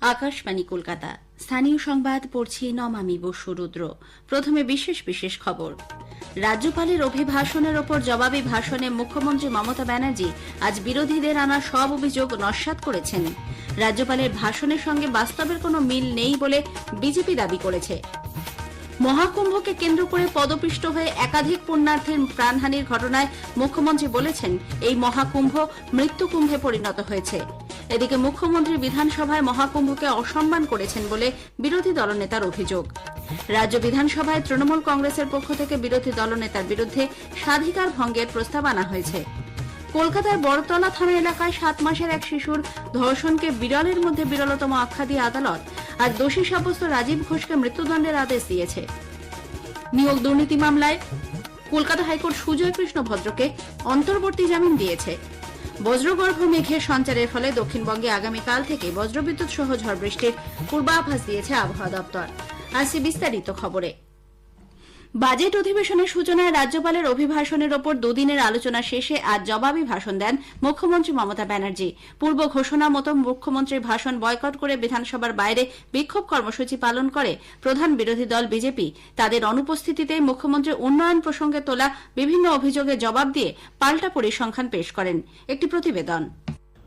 আকাশবাণী, কলকাতা। স্থানীয় সংবাদ পড়ছি নমামি বসু রুদ্র। প্রথমে বিশেষ বিশেষ খবর। রাজ্যপালের অভিভাষণের ওপর জবাবি ভাষণে মুখ্যমন্ত্রী মমতা ব্যানার্জি আজ বিরোধীদের আনা সব অভিযোগ নস্যাৎ করেছেন। রাজ্যপালের ভাষণের সঙ্গে বাস্তবের কোনো মিল নেই বলে বিজেপি দাবি করেছে। মহাকুম্ভকে কেন্দ্র করে পদপিষ্ট হয়ে একাধিক পুণ্যার্থীর প্রাণহানির ঘটনায় মুখ্যমন্ত্রী বলেছেন, এই মহাকুম্ভ মৃত্যুকুম্ভে পরিণত হয়েছে। এদিকে মুখ্যমন্ত্রী বিধানসভায় মহাকুম্ভকে অসম্মান করেছেন বলে বিরোধী দলনেতার অভিযোগ। রাজ্য বিধানসভায় তৃণমূল কংগ্রেসের পক্ষ থেকে বিরোধী দলনেতার বিরুদ্ধে স্বাধিকার ভঙ্গের প্রস্তাব আনা হয়েছে। কলকাতার বড়তলা থানা এলাকায় সাত মাসের এক শিশুর ধর্ষণকে বিরলের মধ্যে বিরলতম আখ্যা দিয়ে আদালত আর দোষী সাব্যস্ত রাজীব ঘোষকে মৃত্যুদণ্ডের আদেশ দিয়েছে। নিয়োগ দুর্নীতি মামলায় কলকাতা হাইকোর্ট সুজয় কৃষ্ণ ভদ্রকে অন্তর্বর্তী জামিন দিয়েছে। বজ্রগর্ভ মেঘের সঞ্চারের ফলে দক্ষিণবঙ্গে আগামীকাল থেকে বজ্রবিদ্যুৎ সহ ঝড় বৃষ্টির পূর্বাভাস দিয়েছে আবহাওয়া দপ্তর। আসি বিস্তারিত খবরে। বাজেট অধিবেশনের সূচনায় রাজ্যপালের অভিভাষণের ওপর দুদিনের আলোচনা শেষে আজ জবাবি ভাষণ দেন মুখ্যমন্ত্রী মমতা ব্যানার্জি। পূর্ব ঘোষণা মতো মুখ্যমন্ত্রীর ভাষণ বয়কট করে বিধানসভার বাইরে বিক্ষোভ কর্মসূচি পালন করে প্রধান বিরোধী দল বিজেপি। তাদের অনুপস্থিতিতে মুখ্যমন্ত্রী উন্নয়ন প্রসঙ্গে তোলা বিভিন্ন অভিযোগের জবাব দিয়ে পাল্টা পরিসংখ্যান পেশ করেন। একটি প্রতিবেদন।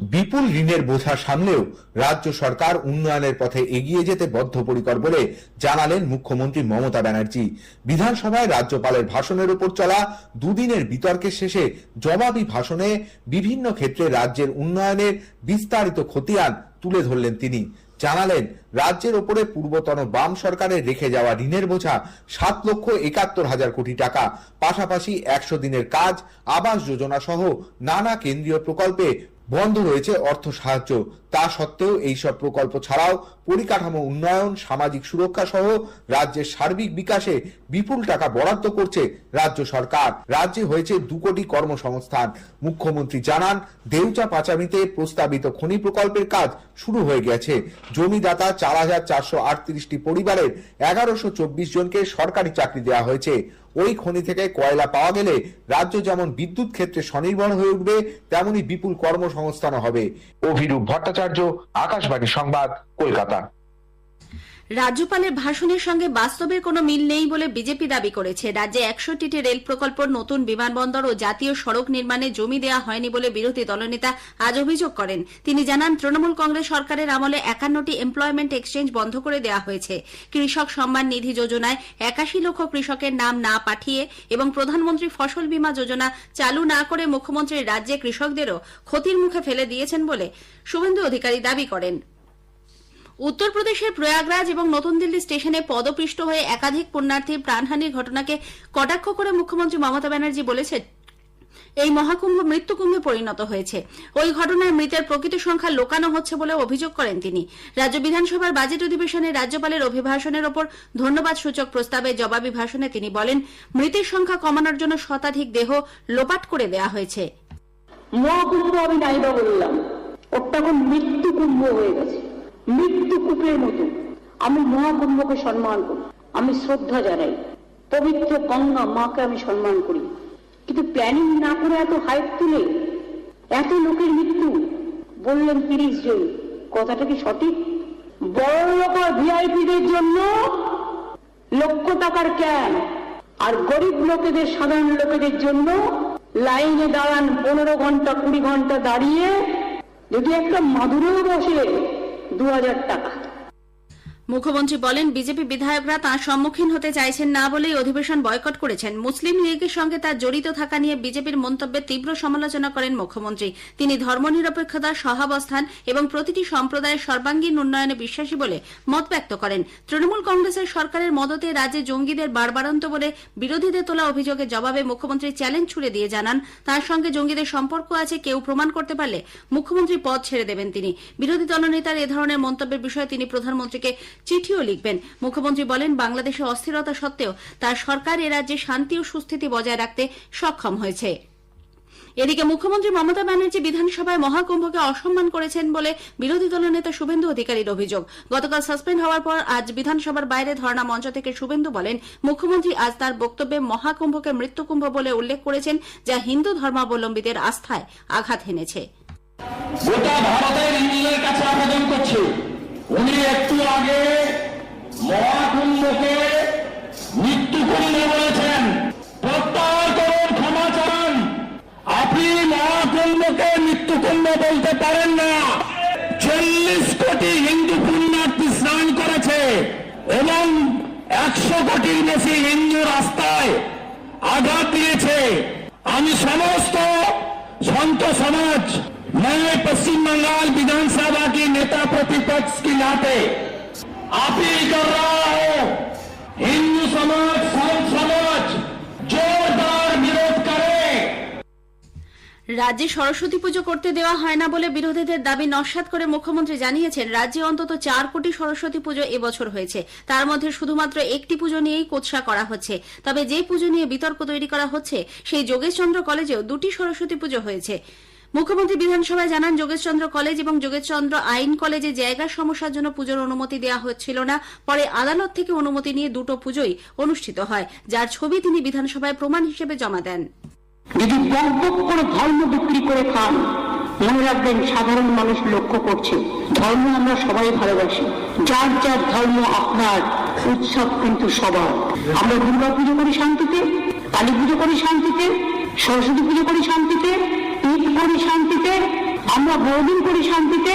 বিপুল ঋণের বোঝা সামলেও রাজ্য সরকার উন্নয়নের পথে এগিয়ে যেতে বদ্ধপরিকর বলে জানালেন মুখ্যমন্ত্রী মমতা ব্যানার্জি। বিধানসভায় রাজ্যপালের ভাষণের উপর চলা দুদিনের বিতর্কের শেষে জবাবি ভাষণে বিভিন্ন ক্ষেত্রে রাজ্যের উন্নয়নের বিস্তারিত খতিয়ান তুলে ধরলেন তিনি। জানালেন, রাজ্যের ওপরে পূর্বতন বাম সরকারের রেখে যাওয়া ঋণের বোঝা সাত লক্ষ একাত্তর হাজার কোটি টাকা। পাশাপাশি একশো দিনের কাজ, আবাস যোজনা সহ নানা কেন্দ্রীয় প্রকল্পে বন্ধ রয়েছে অর্থ সাহায্য। তা সত্ত্বেও এইসব প্রকল্প ছাড়াও পরিকাঠামো উন্নয়ন, সামাজিক সুরক্ষা সহ রাজ্যের সার্বিক বিকাশে বিপুল টাকা বরাদ্দ করছে রাজ্য সরকার। রাজ্যে হয়েছে দু কোটি কর্মসংস্থান। মুখ্যমন্ত্রী জানান, দেউচা পাচামিতে প্রস্তাবিত খনি প্রকল্পের কাজ শুরু হয়ে গেছে। জমিদাতা চার হাজার চারশো আটত্রিশটি পরিবারের এগারোশো চব্বিশ জনকে সরকারি চাকরি দেওয়া হয়েছে। ওই খনি থেকে কয়লা পাওয়া গেলে রাজ্য যেমন বিদ্যুৎ ক্ষেত্রে স্বনির্ভর হয়ে উঠবে, তেমনি বিপুল কর্মসংস্থান হবে। অভিরূপ ভট্টাচার্য, আকাশবাণী সংবাদ, কলকাতা। রাজ্যপালের ভাষণের সঙ্গে বাস্তবের কোনো মিল নেই বলে বিজেপি দাবি করেছে। রাজ্যে একশোটিটি রেল প্রকল্প, নতুন বিমানবন্দর ও জাতীয় সড়ক নির্মাণে জমি দেওয়া হয়নি বলে বিরোধী দলনেতা আজ অভিযোগ করেন। তিনি জানান, তৃণমূল কংগ্রেস সরকারের আমলে একান্নটি এমপ্লয়মেন্ট এক্সচেঞ্জ বন্ধ করে দেওয়া হয়েছে। কৃষক সম্মান নিধি যোজনায় একাশি লক্ষ কৃষকের নাম না পাঠিয়ে এবং প্রধানমন্ত্রী ফসল বীমা যোজনা চালু না করে মুখ্যমন্ত্রী রাজ্যে কৃষকদেরও ক্ষতির মুখে ফেলে দিয়েছেন বলে শুভেন্দু অধিকারী দাবি করেন। উত্তরপ্রদেশের প্রয়াগরাজ এবং নতুন দিল্লি স্টেশনে পদপৃষ্ট হয়ে একাধিক পুণ্যার্থীর প্রাণহানির ঘটনাকে কটাক্ষ করে মুখ্যমন্ত্রী মমতা ব্যানার্জি বলেছেন, এই মহাকুম্ভ মৃত্যুকুম্ভে পরিণত হয়েছে। ওই ঘটনায় মৃতের প্রকৃত সংখ্যা লোকানো হচ্ছে বলে অভিযোগ করেন তিনি। রাজ্য বিধানসভার বাজেট অধিবেশনে রাজ্যপালের অভিভাষণের ওপর ধন্যবাদ সূচক প্রস্তাবে জবাবি ভাষণে তিনি বলেন, মৃতের সংখ্যা কমানোর জন্য শতাধিক দেহ লোপাট করে দেওয়া হয়েছে। মহাকুম্ভ আমি নাইবা বললাম। ওটা এখন হয়ে গেছে। মৃত্যু কূপের মতো। আমি মহাকুম্ভকে সম্মান করি, আমি শ্রদ্ধা জানাই। পবিত্র গঙ্গা মাকে আমি সম্মান করি। কিন্তু প্ল্যানিং না করে এত হাইপ তুলে এত লোকের মৃত্যু, বললেন তিরিশ জন, কথাটা কি সঠিক? বড় লোক ভিআইপিদের জন্য লক্ষ টাকার ক্যাম্প আর গরিব লোকেদের, সাধারণ লোকেদের জন্য লাইনে দাঁড়ান পনেরো ঘণ্টা, কুড়ি ঘণ্টা দাঁড়িয়ে যদি একটা মাদুরেও বসে দু হাজার টাকা মুখ্যমন্ত্রী বলেন, বিজেপি বিধায়করা তাঁর সম্মুখীন হতে চাইছেন না বলেই অধিবেশন বয়কট করেছেন। মুসলিম লীগের সঙ্গে তার জড়িত থাকা নিয়ে বিজেপির মন্তব্যে তীব্র সমালোচনা করেন মুখ্যমন্ত্রী। তিনি ধর্মনিরপেক্ষতা সহাবস্থান এবং প্রতিটি সম্প্রদায়ের সর্বাঙ্গীন উন্নয়নে বিশ্বাসী বলে মত ব্যক্ত করেন। তৃণমূল কংগ্রেসের সরকারের মদতে রাজ্যে জঙ্গিদের বারবারন্ত বলে বিরোধীদের তোলা অভিযোগের জবাবে মুখ্যমন্ত্রী চ্যালেঞ্জ ছুড়ে দিয়ে জানান, তার সঙ্গে জঙ্গিদের সম্পর্ক আছে, কেউ প্রমাণ করতে পারলে মুখ্যমন্ত্রী পদ ছেড়ে দেবেন তিনি। বিরোধী দলনেতার এ ধরনের মন্তব্যের বিষয়ে তিনি প্রধানমন্ত্রীকে চিঠিও লিখবেন। মুখ্যমন্ত্রী বলেন বাংলাদেশে অস্থিরতা সত্ত্বেও তার সরকার এ রাজ্যে শান্তি ও সুস্থিতি বজায় রাখতে সক্ষম হয়েছে। এদিকে মুখ্যমন্ত্রী মমতা ব্যানার্জি বিধানসভায় মহাকুম্ভকে অসম্মান করেছেন বলে বিরোধী দলনেতা শুভেন্দু অধিকারীর অভিযোগ। গতকাল সাসপেন্ড হওয়ার পর আজ বিধানসভার বাইরে ধর্ণা মঞ্চ থেকে শুভেন্দু বলেন, মুখ্যমন্ত্রী আজ তার বক্তব্যে মহাকুম্ভকে মৃত্যুকুম্ভ বলে উল্লেখ করেছেন, যা হিন্দু ধর্মাবলম্বীদের আস্থায় আঘাত হেনেছে। গোটা ভারতের ইংল্যান্ডের কাছে আবেদন করছে। উনি একটু আগে মহাকুম্ভকে মৃত্যুকুম্ভ বলেছেন। প্রত্যাহার করুন, ক্ষমা চান। আপনি মহাকুম্ভকে মৃত্যুকুম্ভ বলতে পারেন না। চল্লিশ কোটি হিন্দু পুণ্যার্থী স্নান করেছে এবং একশো কোটির বেশি হিন্দু রাস্তায় আঘাত দিয়েছে আমি সমস্ত সন্ত সমাজ बंगाल विधानसभा की नेता प्रतिपक्ष की नाते अपील कर रहा हूं हिंदू समाज संत समाज जोरदार विरोध करे রাজ্যে সরস্বতী পুজো করতে দেওয়া হয় না বলে বিরোধীদের দাবি নস্বাত করে মুখ্যমন্ত্রী জানিয়েছেন রাজ্যে অন্তত চার কোটি সরস্বতী পুজো এবছর হয়েছে তার মধ্যে শুধুমাত্র একটি পুজো নিয়েই কোৎসা করা হচ্ছে তবে যে পুজো নিয়ে বিতর্ক তৈরি করা হচ্ছে সেই যোগেশচন্দ্র কলেজেও দুটি সরস্বতী পুজো হয়েছে মুখ্যমন্ত্রী বিধানসভায় জানান, যোগেশচন্দ্র কলেজ এবং যোগেশচন্দ্র আইন কলেজে জায়গার সমস্যার জন্য পুজোর অনুমতি দেওয়া হচ্ছিল না। পরে আদালত থেকে অনুমতি নিয়ে দুটো পুজোই অনুষ্ঠিত হয়, যার ছবি তিনি বিধানসভায় প্রমাণ হিসেবে জমা দেন। যদি করে ধর্ম বিক্রি করে খান। মনে রাখবেন, সাধারণ মানুষ লক্ষ্য করছে, ধর্ম আমরা সবাই ভালোবাসি, যার যার ধর্ম আপনার, উৎসব কিন্তু সবার। আমরা দুর্গা পুজো করি শান্তিতে, কালী পুজো করি শান্তিতে, সরস্বতী পুজো করি শান্তিতে আমরা বড়দিন করি শান্তিতে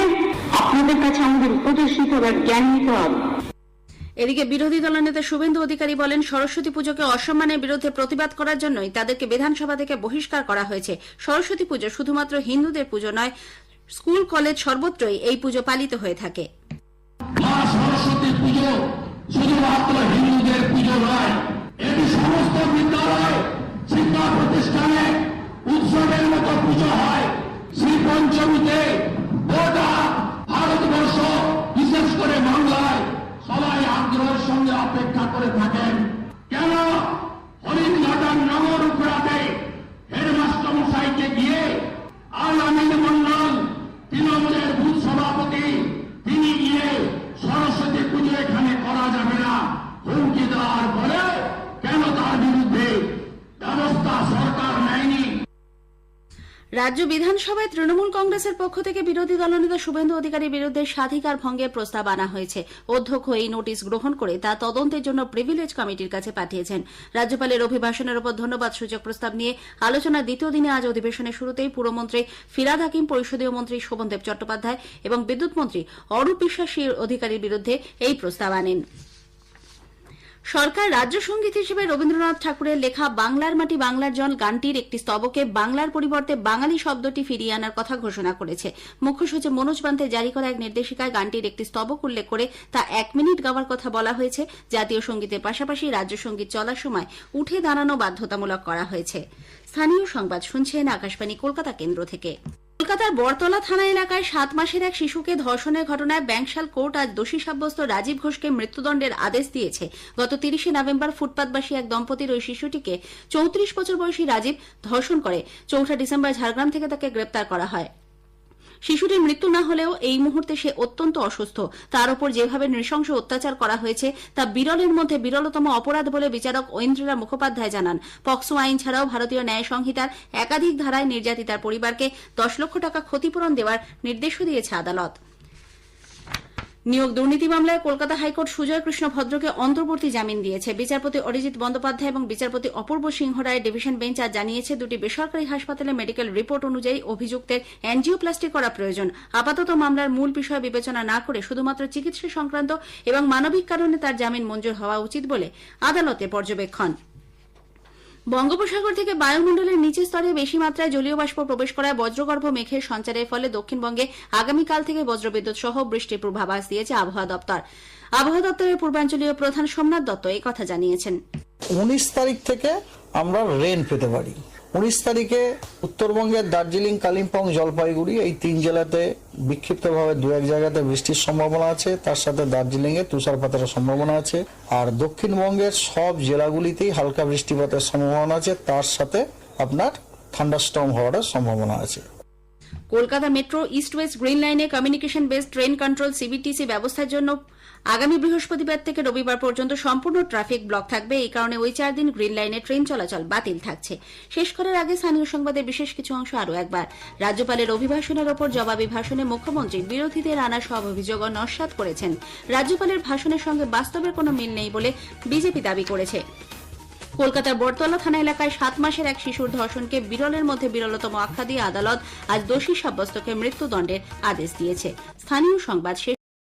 আপনাদের কাছে আমাদের উপদেশ নিতে হবে জ্ঞান নিতে হবে এদিকে বিরোধী দলনেতা শুভেন্দু অধিকারী বলেন সরস্বতী পুজোকে অসম্মানের বিরুদ্ধে প্রতিবাদ করার জন্যই তাদেরকে বিধানসভা থেকে বহিষ্কার করা হয়েছে। সরস্বতী পুজো শুধুমাত্র হিন্দুদের পুজো নয় স্কুল কলেজ সর্বত্রই এই পুজো পালিত হয়ে থাকে। মা সরস্বতী পুজো শুধুমাত্র হিন্দুদের পুজো নয় এটি সমস্ত বিদ্যালয় শিক্ষা প্রতিষ্ঠানে উৎসবের মতো পুজো হয়। শ্রী পঞ্চমীতে গোটা ভারতবর্ষ বিশেষ করে বাংলায় সবাই আগ্রহের সঙ্গে অপেক্ষা করে থাকেন কেন হরিণঘাটার নগর উপরাতে হেডমাস্টার মশাইকে গিয়ে আলামিন মন্ডল তৃণমূলের বুথ সভাপতি তিনি গিয়ে সরস্বতী পুজো এখানে করা যাবে না হুমকি দেওয়ার পরে কেন তার বিরুদ্ধে ব্যবস্থা সরকার নেয়নি রাজ্য বিধানসভায় তৃণমূল কংগ্রেসের পক্ষ থেকে বিরোধী দলনেতা শুভেন্দু অধিকারীর বিরুদ্ধে স্বাধিকার ভঙ্গের প্রস্তাব আনা হয়েছে। অধ্যক্ষ এই নোটিশ গ্রহণ করে তা তদন্তের জন্য প্রিভিলেজ কমিটির কাছে পাঠিয়েছেন। রাজ্যপালের অভিভাষণের উপর ধন্যবাদ সূচক প্রস্তাব নিয়ে আলোচনার দ্বিতীয় দিনে আজ অধিবেশনের শুরুতেই পুরমন্ত্রী ফিরাদ হাকিম, পরিষদীয় মন্ত্রী শোভনদেব চট্টোপাধ্যায় এবং বিদ্যুৎ মন্ত্রী অরূপ বিশ্বাসী অধিকারীর বিরুদ্ধে এই প্রস্তাব আনেন। সরকার রাজ্য সংগীত হিসেবে রবীন্দ্রনাথ ঠাকুরের লেখা বাংলার মাটি বাংলার জল গানটির একটি স্তবকে বাংলার পরিবর্তে বাঙালি শব্দটি ফিরিয়ে আনার কথা ঘোষণা করেছে। মুখ্য সচিব মনোজ পান্তে জারি করা এক নির্দেশিকায় গানটির একটি স্তবক উল্লেখ করে তা এক মিনিট গাওয়ার কথা বলা হয়েছে। জাতীয় সঙ্গীতের পাশাপাশি রাজ্য সংগীত চলার সময় উঠে দাঁড়ানো বাধ্যতামূলক করা হয়েছে। স্থানীয় সংবাদ শুনছেন আকাশবাণী কলকাতা কেন্দ্র থেকে। কলকাতার বরতলা থানা এলাকায় সাত মাসের এক শিশুকে ধর্ষণের ঘটনায় ব্যাংশাল কোর্ট আজ দোষী সাব্যস্ত রাজীব ঘোষকে মৃত্যুদণ্ডের আদেশ দিয়েছে। গত তিরিশে নভেম্বর ফুটপাতবাসী এক দম্পতির ওই শিশুটিকে চৌত্রিশ বছর বয়সী রাজীব ধর্ষণ করে। চৌঠা ডিসেম্বর ঝাড়গ্রাম থেকে তাকে গ্রেপ্তার করা হয়। শিশুটির মৃত্যু না হলেও এই মুহূর্তে সে অত্যন্ত অসুস্থ। তার উপর যেভাবে নৃশংস অত্যাচার করা হয়েছে, তা বিরলের মধ্যে বিরলতম অপরাধ বলে বিচারক ঐন্দ্রিলা মুখোপাধ্যায় জানান। পক্সো আইন ছাড়াও ভারতীয় ন্যায় সংহিতার একাধিক ধারায় নির্যাতিতার পরিবারকে দশ লক্ষ টাকা ক্ষতিপূরণ দেওয়ার নির্দেশও দিয়েছে আদালত। নিয়োগ দুর্নীতি মামলায় কলকাতা হাইকোর্ট সুজয় কৃষ্ণ ভদ্রকে অন্তর্বর্তী জামিন দিয়েছে। বিচারপতি অরিজিৎ বন্দ্যোপাধ্যায় এবং বিচারপতি অপূর্ব সিংহ রায় ডিভিশন বেঞ্চ আজ জানিয়েছে, দুটি বেসরকারি হাসপাতালে মেডিকেল রিপোর্ট অনুযায়ী অভিযুক্তের অ্যানজিওপ্লাস্টি করা প্রয়োজন। আপাতত মামলার মূল বিষয় বিবেচনা না করে শুধুমাত্র চিকিৎসা সংক্রান্ত এবং মানবিক কারণে তার জামিন মঞ্জুর হওয়া উচিত বলে আদালতে পর্যবেক্ষণ। বঙ্গোপসাগর থেকে বায়ুমণ্ডলের নিচের স্তরে বেশি মাত্রায় জলীয় বাষ্প প্রবেশ করায় বজ্রগর্ভ মেঘের সঞ্চারের ফলে দক্ষিণবঙ্গে আগামীকাল থেকে বজ্রবিদ্যুৎ সহ বৃষ্টির পূর্বাভাস দিয়েছে আবহাওয়া দপ্তর। আবহাওয়া দপ্তরের পূর্বাঞ্চলীয় প্রধান সোমনাথ দত্ত এই কথা জানিয়েছেন। উনিশ তারিখ থেকে আমরা রেন পেতে পারি। উনিশ তারিখে উত্তরবঙ্গের দার্জিলিং, কালিম্পং, জলপাইগুড়ি এই তিন জেলাতে বিক্ষিপ্তভাবে দু এক জায়গাতে বৃষ্টির সম্ভাবনা আছে। তার সাথে দার্জিলিং এ তুষারপাতের সম্ভাবনা আছে। আর দক্ষিণবঙ্গের সব জেলাগুলিতেই হালকা বৃষ্টিপাতের সম্ভাবনা আছে। তার সাথে আপনার ঠান্ডা স্টম হওয়ার সম্ভাবনা আছে। Kolkata metro east west green লাইনে communication based train control CBTC ব্যবস্থার জন্য আগামী বৃহস্পতিবার থেকে রবিবার পর্যন্ত সম্পূর্ণ ট্রাফিক ব্লক থাকবে। এই কারণে ওই চার দিন গ্রিন লাইনে ট্রেন চলাচল বাতিল থাকছে। শেষ করার আগে স্থানীয় সংবাদের বিশেষ কিছু অংশ আরও একবার। রাজ্যপালের অভিভাষণের ওপর জবাবি ভাষণে মুখ্যমন্ত্রী বিরোধীদের আনা সব অভিযোগ নস্বাত করেছেন। রাজ্যপালের ভাষণের সঙ্গে বাস্তবের কোনো মিল নেই বলে বিজেপি দাবি করেছে। কলকাতার বটতলা থানা এলাকায় সাত মাসের এক শিশুর ধর্ষণকে বিরলের মধ্যে বিরলতম আখ্যা দিয়ে আদালত আজ দোষী সাব্যস্তকে মৃত্যুদণ্ডের আদেশ দিয়েছে। স্থানীয় সংবাদ শেষ